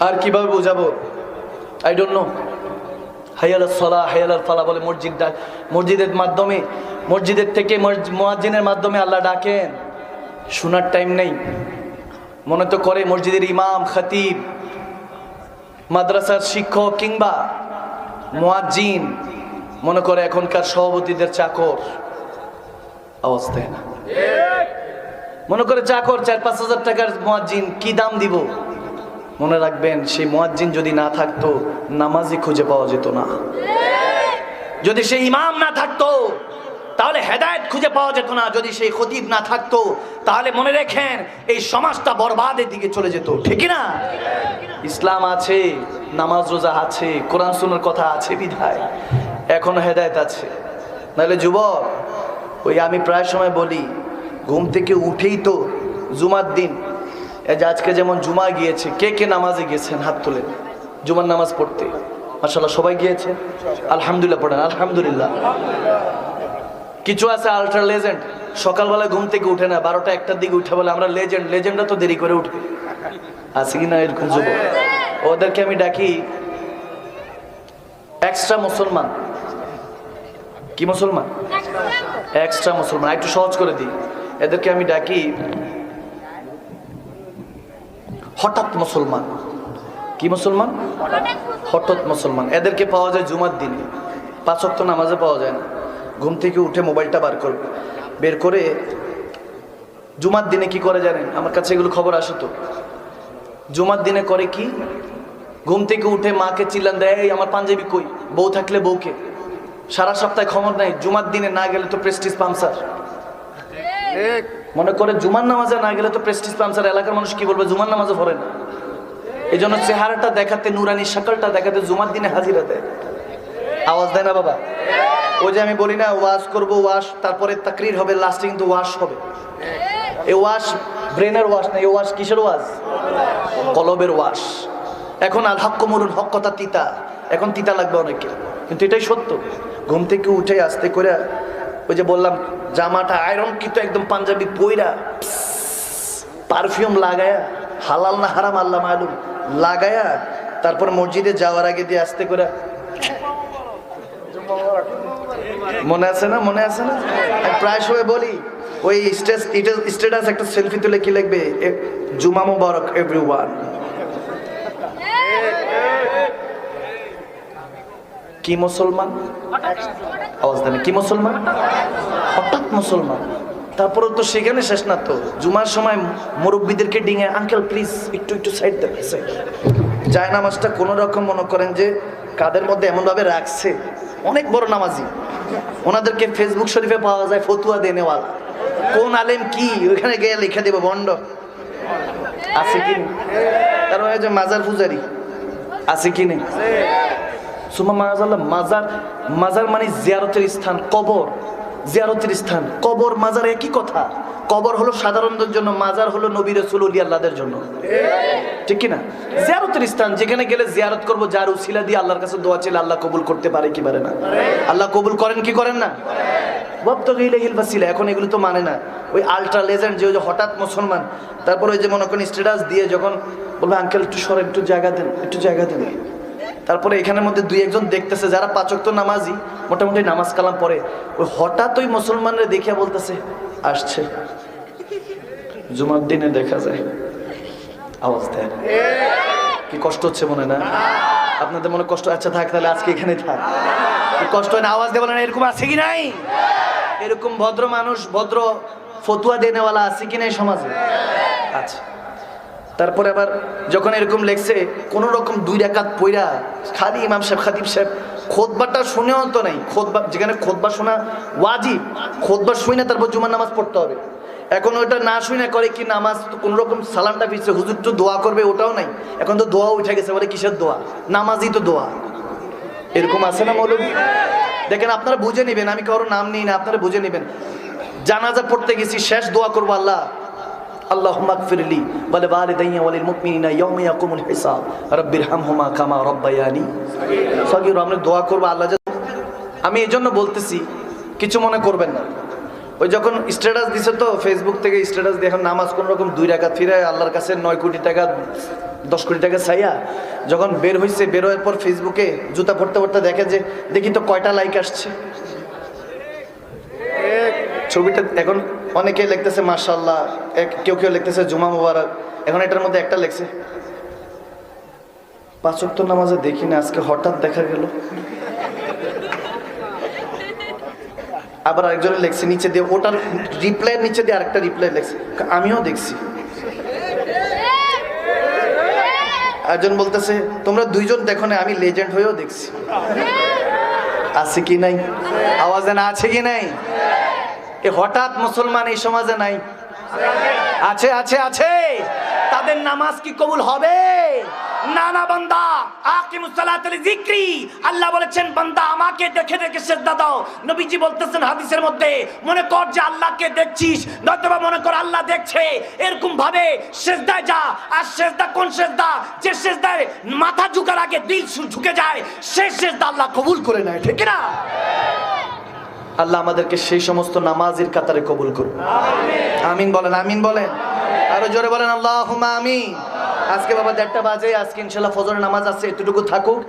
আর কীভাবে বোঝাবো? I don't know হাইয়াল সলা হাইয়াল ফালা বলে মসজিদ ডাক মসজিদের মাধ্যমে মসজিদের থেকে মোয়াজ্জিনের মাধ্যমে আল্লাহ ডাকেন। শোনার টাইম নেই। মনে তো করে মসজিদের ইমাম খাতিব মাদ্রাসার শিক্ষক কিংবা মোয়াজ্জিন মনে করে এখনকার সভাপতিদের চাকর। অবস্থায় না। মনে করে চাকর চার পাঁচ হাজার টাকার মোয়াজ্জিন কি দাম দিব? মনে রাখবেন, সেই মোয়াজ্জিন যদি না থাকতো, নামাজই খুঁজে পাওয়া যেত না। যদি সেই ইমাম না থাকতো, তাহলে হেদায়েত খুঁজে পাওয়া যেত না। যদি সেই খতিব না থাকতো, তাহলে মনে রেখেন, এই সমাজটা বরবাদের দিকে চলে যেত। ঠিক না ইসলাম আছে, নামাজ রোজা আছে, কোরআন সুনার কথা আছে, বিধায়। এখন হেদায়েত আছে। নাহলে যুবক, ওই আমি প্রায় সময় বলি, ঘুম থেকে উঠেই তো জুমার দিন এই যে আজকে যেমন জুমা গিয়েছে কে কে নামাজে গিয়েছেন হাত তুলেন জুমার নামাজ পড়তে। মাসাল্লাহ সবাই গিয়েছে? আলহামদুলিল্লাহ পড়েন আলহামদুলিল্লাহ। কিছু আছে আলট্রা লেজেন্ড সকালবেলা ঘুম থেকে উঠে না বারোটা একটার দিকে উঠে বলে আমরা লেজেন্ড লেজেন্ডরা তো দেরি করে উঠবে। আছে কি না এরকম যুবক? ওদেরকে আমি ডাকি এক্সট্রা মুসলমান। কি মুসলমান? এক্সট্রা মুসলমান একটু সহজ করে দিই। এদেরকে আমি ডাকি হঠাৎ মুসলমান। কি মুসলমান? হঠাৎ মুসলমান। এদেরকে পাওয়া যায় জুমার দিনে। পাঁচ অক্ট নামাজে পাওয়া যায় না। ঘুম থেকে উঠে মোবাইলটা বার করবে বের করে জুমার দিনে কি করে জানেন? আমার কাছে এগুলো খবর আসে তো। জুমার দিনে করে কি? ঘুম থেকে উঠে মাকে চিল্লান দেয় এই আমার পাঞ্জাবি কই? বউ থাকলে বউকে। সারা সপ্তাহে খবর নাই। জুমার দিনে না গেলে তো প্রেস্টিজ পামসার মনে করে জুমার নামাজে না গেলে তো প্রেস্টিজ পামসার এলাকার মানুষ কি বলবে? জুমার নামাজে পড়ে না। এই জন্য চেহারাটা দেখাতে নুরানি সকালটা দেখাতে জুমার দিনে হাজিরা দেয়। আওয়াজ দেয় না বাবা? ওই যে আমি বলি না, ওয়াশ করব, ওয়াশ, তারপরে তাকরির হবে, লাস্টে কিন্তু ওয়াশ হবে। এই ওয়াশ ব্রেনের ওয়াশ না, এই ওয়াশ কিসের ওয়াশ? কলবের ওয়াশ। এখন আল হক মরুন হক কথা তিতা। এখন তিতা লাগবে অনেকে। কিন্তু এটাই সত্য। ঘুম থেকে উঠে আসতে করে ওই যে বললাম, জামাটা আয়রন কিন্তু একদম পাঞ্জাবি পইরা। পারফিউম লাগায়া, হালাল না হারাম আল্লাহ মালুম। লাগায়া, তারপর মসজিদে যাওয়ার আগে দিয়ে আসতে করে মনে আছে না? মনে আছে না? প্রায় সময় বলি, ওই স্টেটাস একটা সেলফি তুলে কি লাগবে জুমা মুবারক এভরি ওয়ান কি মুসলমান? আওয়াজ দেন, কি মুসলমান? হঠাৎ মুসলমান। তারপরে তো সেখানে শেষ না তো। জুমার সময় মুরব্বীদেরকে ডিঙে আঙ্কেল প্লিজ একটু একটু সাইড দেন যায় নামাজটা কোনো রকম মনে করেন যে কাদের মধ্যে এমনভাবে রাখছে। অনেক বড় নামাজি। ওনাদেরকে ফেসবুক শরীফে পাওয়া যায়, ফতুয়া দেনেওয়ালা কোন আলেম কি? ওইখানে গিয়ে লিখে দেবো, বন্ড। আছে কি নেই? তার ওই মাজার পূজারি। আছে কি নেই সুমা মাজাল্লাহ মাজার মাজার মানে জিয়ারতের স্থান, কবর। জিয়ারতের স্থান, কবর, মাজার একই কথা। কবর হলো সাধারণদের জন্য, মাজার হলো নবী রসুল আল্লাহদের জন্য। ঠিক কি না জিয়ারতের স্থান, যেখানে গেলে জিয়ারত করব, যার উসিলা দিয়ে আল্লাহর কাছে দোয়া ছিল আল্লাহ কবুল করতে পারে কি পারে না। আল্লাহ কবুল করেন কি করেন না? বক্ত গিলে হিল বাসিলা এখন এগুলো তো মানে না। ওই আলট্রা লেজেন্ড যে হঠাৎ মুসলমান, তারপর ওই যে মনে করেন স্ট্যাটাস দিয়ে যখন বলবে, আঙ্কেল, একটু সরে, একটু জায়গা দেন, একটু জায়গা দেন। তারপরে এখানের মধ্যে দুই একজন দেখতেছে, যারা পাচক তো নামাজি, মোটামুটি নামাজ কালাম পরে ওই হঠাৎ ওই মুসলমানরা দেখিয়া বলতেছে, আসছে। জুমার দিনে দেখা যায়। আওয়াজ দেয় কি কষ্ট হচ্ছে মনে না? আপনাদের মনে কষ্ট? আচ্ছা থাক, তাহলে আজকে এখানে থাক। কষ্ট হয় না? আওয়াজ দেবো না এরকম আছে কি নাই? এরকম ভদ্র মানুষ, ভদ্র ফতুয়া দেনেওয়ালা আছে কি নাই সমাজে? আচ্ছা। তারপরে আবার যখন এরকম লেখছে, কোনো রকম দুই রাকাত পইরা খালি ইমাম সাহেব, খাতিব সাহেব খোদবাটা শুনেও তো নাই। খোদবা যেখানে খোদবা শোনা ওয়াজিব খোদবা শুই না তারপর জুমার নামাজ পড়তে হবে। এখন ওটা না শুই না করে কি নামাজ কোনো রকম সালামটা ফিরছে, হুজুর তো দোয়া করবে, ওটাও নাই। এখন তো দোয়া উঠে গেছে, বলে কিসের দোয়া? নামাজই তো দোয়া। এরকম আছে না মৌলবী? দেখেন, আপনারা বুঝে নেবেন, আমি কারোর নাম নিই না, আপনারা বুঝে নেবেন। জানাজা পড়তে গেছি, শেষ দোয়া করব আল্লাহ। আল্লাহ মাগফিরলি বলে ওয়ালিদাইয়া ওয়ালিল মুমিনিনা ইয়াউমা ইয়াকুমুল হিসাব। রব্বিরহামহুমা কামা রব্বায়ানি। সগীর আমরা দোয়া করব আল্লাহ আমি এজন্য বলতেছি, কিছু মনে করবেন না। ওই যখন স্ট্যাটাস দিছে তো ফেসবুক থেকে স্ট্যাটাস দিয়ে এখন নামাজ কোন রকম দুই রাকাত ফিরে আল্লাহর কাছে নয় কোটি টাকা, দশ কোটি টাকা চাইয়া যখন বের হয়েছে বের হওয়ার পর ফেসবুকে জুতা পড়তে পড়তে দেখে যে, দেখি তো কয়টা লাইক আসছে। ছবিটা এখন অনেকে লিখতেছে মার্শাল্লাহ কেউ কেউ লিখতেছে জুমা মুবারক। এখন এটার মধ্যে একটা লেখছে পাঁচক্ত নামাজে দেখি না, আজকে হঠাৎ দেখা গেল। আবার আরেকজনের লেখছে, নিচে দিয়ে ওটার রিপ্লাইয়ের নিচে দিয়ে আরেকটা রিপ্লাই লেখছে। আমিও দেখছি। একজন বলতেছে, তোমরা দুইজন দেখো না, আমি লেজেন্ড হয়েও দেখছি। আছে কি নাই? আওয়াজে না আছে কি নাই? এ হঠাৎ মুসলমান এই সমাজে নাই। আছে আছে আছে। তাদের নামাজ কি কবুল হবে? না না বান্দা আল্লাহ বলেছেন, বান্দা, আমাকে দেখে দেখে দাও। নবীজি বলতেছেন হাদিসের মধ্যে, মনে কর যে আল্লাহকে দেখছিস মনে কর আল্লাহ দেখছে। এরকম ভাবে যা, আর কোন মাথা ঝুঁকার আগে দিল ঝুঁকে যায়, সে সেজদা আল্লাহ কবুল করে নেয়, ঠিক না? আল্লাহ আমাদেরকে সেই সমস্ত নামাজের কাতারে কবুল করুন। আমিন বলেন আমিন বলেন। আরও জোরে বলেন আল্লাহ আমিন। আজকে বাবা দেড়টা বাজে, আজকে ইনশাল্লাহ ফজরের নামাজ আছে, এতটুকু থাকুক।